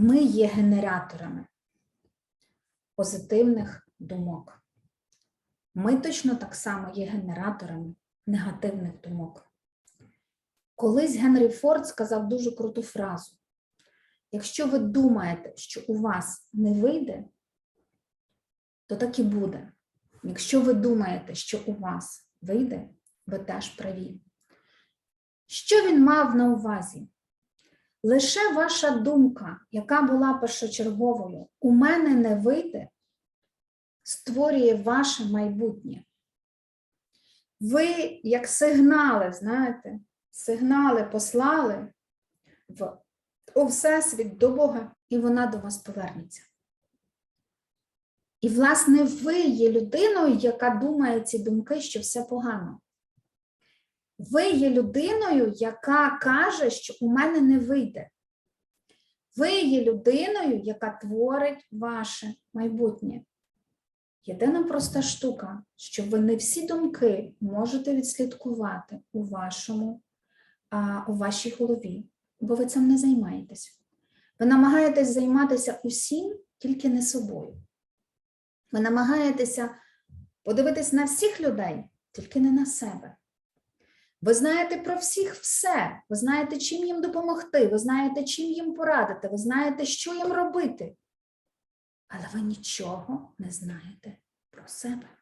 Ми є генераторами позитивних думок. Ми точно так само є генераторами негативних думок. Колись Генрі Форд сказав дуже круту фразу: якщо ви думаєте, що у вас не вийде, то так і буде. Якщо ви думаєте, що у вас вийде, ви теж праві. Що він мав на увазі? Лише ваша думка, яка була першочерговою, у мене не вийде, створює ваше майбутнє. Ви, як сигнали, знаєте, сигнали послали в, у Всесвіт до Бога, і вона до вас повернеться. І, власне, ви є людиною, яка думає ці думки, що все погано. Ви є людиною, яка каже, що у мене не вийде. Ви є людиною, яка творить ваше майбутнє. Єдина проста штука, що ви не всі думки можете відслідкувати у, вашому, а, у вашій голові, бо ви цим не займаєтесь. Ви намагаєтесь займатися усім, тільки не собою. Ви намагаєтеся подивитись на всіх людей, тільки не на себе. Ви знаєте про всіх все. Ви знаєте, чим їм допомогти, ви знаєте, чим їм порадити, ви знаєте, що їм робити. Але ви нічого не знаєте про себе.